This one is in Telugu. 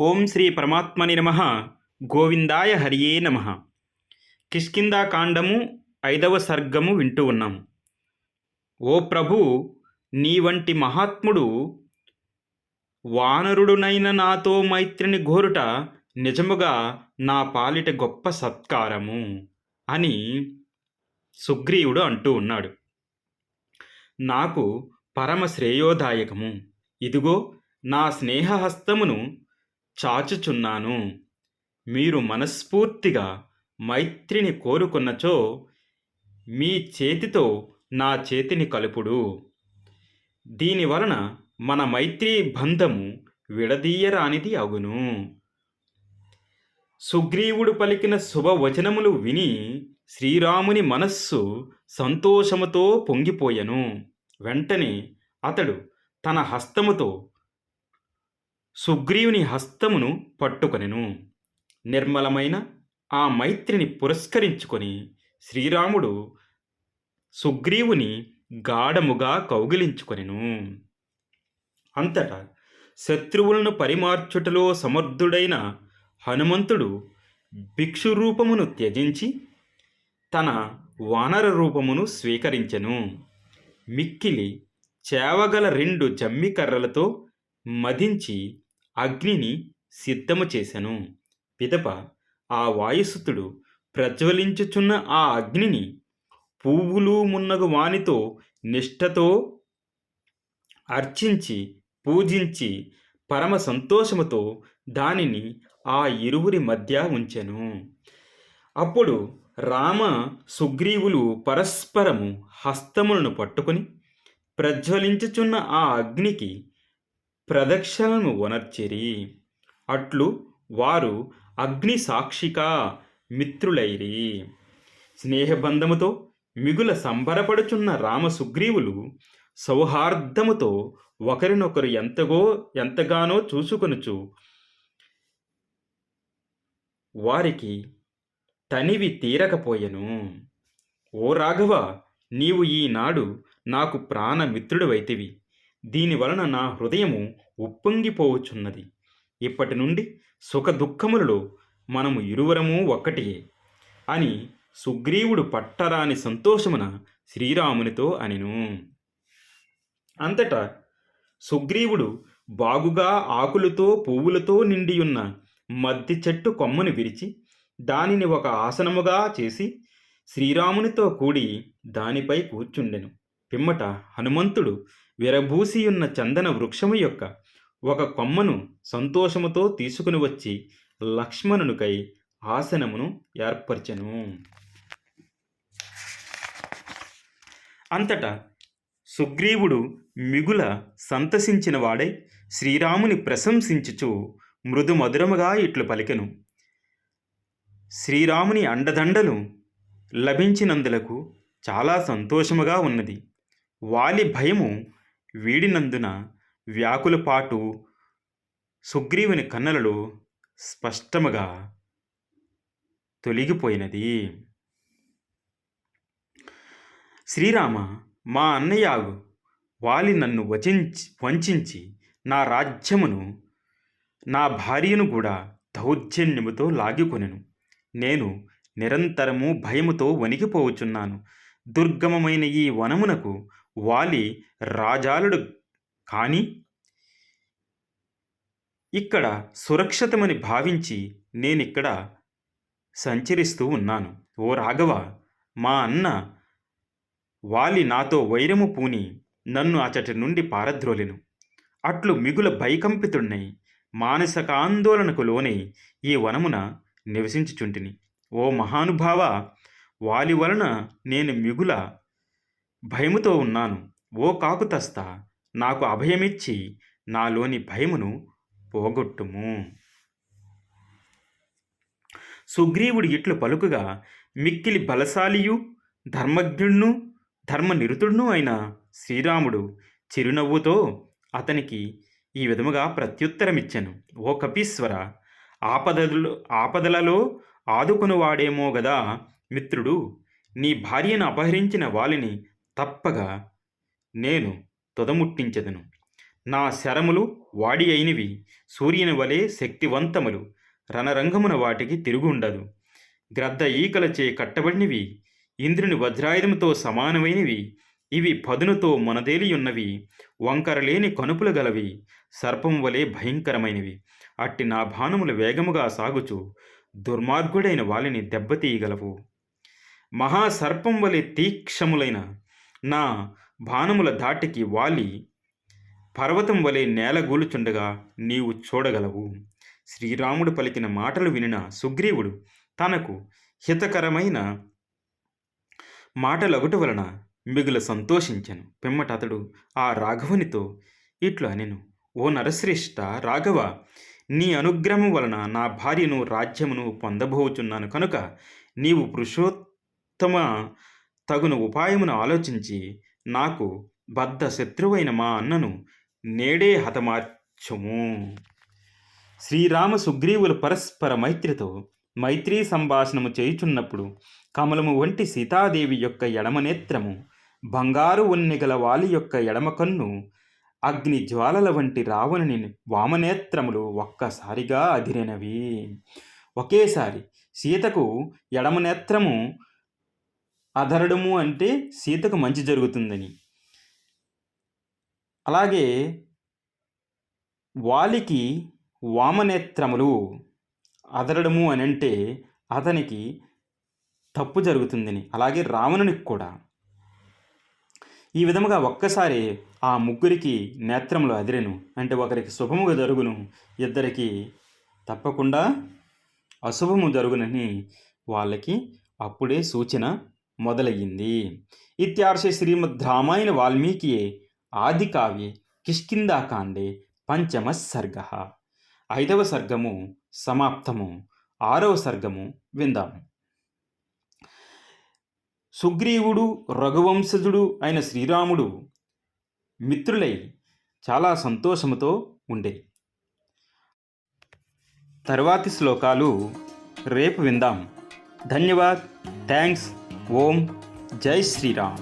ఓం శ్రీ పరమాత్మని నమ. గోవిందాయ హరియే నమ. కిష్కిందాకాండము ఐదవ సర్గము వింటూ ఉన్నాం. ఓ ప్రభు నీ వంటి మహాత్ముడు వానరుడునైన నాతో మైత్రిని గోరుట నిజముగా నా పాలిట గొప్ప సత్కారము అని సుగ్రీవుడు అంటూ ఉన్నాడు. నాకు పరమ శ్రేయోదాయకము. ఇదిగో నా స్నేహహస్తమును చాచుచున్నాను. మీరు మనస్ఫూర్తిగా మైత్రిని కోరుకున్నచో మీ చేతితో నా చేతిని కలుపుడు. దీని వలన మన మైత్రీ బంధము విడదీయరానిది అగును. సుగ్రీవుడు పలికిన శుభవచనములు విని శ్రీరాముని మనస్సు సంతోషముతో పొంగిపోయెను. వెంటనే అతడు తన హస్తముతో సుగ్రీవుని హస్తమును పట్టుకొనెను. నిర్మలమైన ఆ మైత్రిని పురస్కరించుకొని శ్రీరాముడు సుగ్రీవుని గాఢముగా కౌగిలించుకొనెను. అంతటా శత్రువులను పరిమార్చుటలో సమర్థుడైన హనుమంతుడు భిక్షు రూపమును త్యజించి తన వానర రూపమును స్వీకరించెను. మిక్కిలి చేవగల రెండు జమ్మి కర్రలతో మదించి అగ్నిని సిద్ధము చేశాను పిదప ఆ వాయుసుతుడు ప్రజ్వలించుచున్న ఆ అగ్నిని పువ్వులు మున్నగు వానితో నిష్ఠతో అర్చించి పూజించి పరమ సంతోషముతో దానిని ఆ ఇరువురి మధ్య ఉంచెను. అప్పుడు రామ సుగ్రీవులు పరస్పరము హస్తములను పట్టుకొని ప్రజ్వలించుచున్న ఆ అగ్నికి ప్రదక్షిణను వనర్చిరి. అట్లు వారు అగ్ని సాక్షిగా మిత్రులైరి. స్నేహబంధముతో మిగుల సంబరపడుచున్న రామ సుగ్రీవులు సౌహార్దముతో ఒకరినొకరు ఎంతగో ఎంతగానో చూసుకొనుచు వారికి తనివి తీరకపోయెను. ఓ రాఘవ నీవు ఈనాడు నాకు ప్రాణమిత్రుడు వైతివి దీనివలన నా హృదయము ఉప్పొంగిపోవచ్చున్నది. ఇప్పటి నుండి సుఖ దుఃఖములలో మనము ఇరువరము ఒక్కటియే అని సుగ్రీవుడు పట్టరాని సంతోషమున శ్రీరామునితో అనిను. అంతటా సుగ్రీవుడు బాగుగా ఆకులతో పువ్వులతో నిండియున్న మద్ది చెట్టు కొమ్మను విరిచి దానిని ఒక ఆసనముగా చేసి శ్రీరామునితో కూడి దానిపై కూర్చుండెను. పిమ్మట హనుమంతుడు విరబూసియున్న చందన వృక్షము యొక్క ఒక కొమ్మను సంతోషముతో తీసుకుని వచ్చి లక్ష్మణునికై ఆసనమును ఏర్పరచెను. అంతటా సుగ్రీవుడు మిగుల సంతసించిన వాడై శ్రీరాముని ప్రశంసించుచు మృదు మధురముగా ఇట్లు పలికెను. శ్రీరాముని అండదండలు లభించినందులకు చాలా సంతోషముగా ఉన్నది. వాలి భయము వీడినందున వ్యాకుల పాటు సుగ్రీవుని కన్నులలో స్పష్టముగా తొలగిపోయినది. శ్రీరామ మా అన్నయ్యాగు వాలి నన్ను వచించి వంచించి నా రాజ్యమును నా భార్యను కూడా దౌర్జన్యముతో లాగికొనెను. నేను నిరంతరము భయముతో వణికిపోవుచున్నాను. దుర్గమమైన ఈ వనమునకు వాలి రాజాలుడు. కానీ ఇక్కడ సురక్షితమని భావించి నేనిక్కడ సంచరిస్తూ ఉన్నాను. ఓ రాఘవ మా అన్న వాలి నాతో వైరము పూని నన్ను అచటి నుండి పారద్రోలెను. అట్లు మిగుల భయకంపితుణ్ణై మానసిక ఆందోళనకు లోనై ఈ వనమున నివసించుచుంటిని. ఓ మహానుభావ వాలి వలన నేను మిగుల భయముతో ఉన్నాను. ఓ కాకుతస్త నాకు అభయమిచ్చి నాలోని భయమును పోగొట్టుము. సుగ్రీవుడు ఇట్లు పలుకుగా మిక్కిలి బలశాలియు ధర్మజ్ఞుణ్ణు ధర్మనిరుతుడును అయిన శ్రీరాముడు చిరునవ్వుతో అతనికి ఈ విధముగా ప్రత్యుత్తరమిచ్చెను. ఓ కపీశ్వర ఆపదలు ఆపదలలో ఆదుకునివాడేమో గదా మిత్రుడు నీ భార్యను అపహరించిన వాలిని తప్పగా నేను తుదముట్టించెదను. నా శరములు వాడి అయినవి సూర్యుని వలె శక్తివంతములు. రణరంగమున వాటికి తిరుగుండదు. గ్రద్ద ఈకలచే కట్టబడినవి. ఇంద్రుని వజ్రాయుధముతో సమానమైనవి. ఇవి పదునుతో మనదేలియున్నవి. వంకరలేని కనుపులు గలవి. సర్పం వలె భయంకరమైనవి. అట్టి నా బాణములు వేగముగా సాగుచు. దుర్మార్గుడైన వాలిని దెబ్బతీయగలవు. మహాసర్పం వలె తీక్షములైన నా బాణముల ధాటికి వాలి. పర్వతం వలె నేలగూలుచుండగా నీవు చూడగలవు. శ్రీరాముడు పలికిన మాటలు వినిన సుగ్రీవుడు తనకు హితకరమైన మాటలగుట వలన మిగుల సంతోషించను. పిమ్మట అతడు ఆ రాఘవునితో ఇట్లు అనెను. ఓ నరశ్రేష్ఠ రాఘవ నీ అనుగ్రహం వలన నా భార్యను రాజ్యమును పొందబోచున్నాను కనుక నీవు పురుషోత్తమ తగును ఉపాయమును ఆలోచించి నాకు బద్ధ శత్రువైన మా అన్నను నేడే హతమార్చుము. శ్రీరామ సుగ్రీవులు పరస్పర మైత్రితో మైత్రీ సంభాషణము చేయుచున్నప్పుడు కమలము వంటి సీతాదేవి యొక్క ఎడమ నేత్రము బంగారు ఉన్నిగల వాలి యొక్క ఎడమ కన్ను అగ్ని జ్వాలల వంటి రావణుని వామనేత్రములు ఒక్కసారిగా అదిరినవి. ఒకేసారి సీతకు ఎడమ నేత్రము అధరడము అంటే సీతకు మంచి జరుగుతుందని. అలాగే వాలికి వామనేత్రములు అదరడము అని అంటే అతనికి తప్పు జరుగుతుందని అలాగే రావణునికి కూడా. ఈ విధముగా ఒక్కసారి ఆ ముగ్గురికి నేత్రములు అదిరెను. అంటే ఒకరికి శుభముగా జరుగును ఇద్దరికి తప్పకుండా అశుభము జరుగునని వాళ్ళకి అప్పుడే సూచన మొదలయ్యింది. ఇత్యార్ష శ్రీమద్ రామాయణ వాల్మీకి ఆది కావ్యే కిష్కిందాకాండే పంచమ సర్గ. ఐదవ సర్గము సమాప్తము. ఆరవ సర్గము విందాం సుగ్రీవుడు రఘువంశజుడు అయిన శ్రీరాముడు మిత్రులై చాలా సంతోషముతో ఉండే. తర్వాతి శ్లోకాలు రేపు విందాం. ధన్యవాద్. థ్యాంక్స్. ఓం జై శ్రీరామ్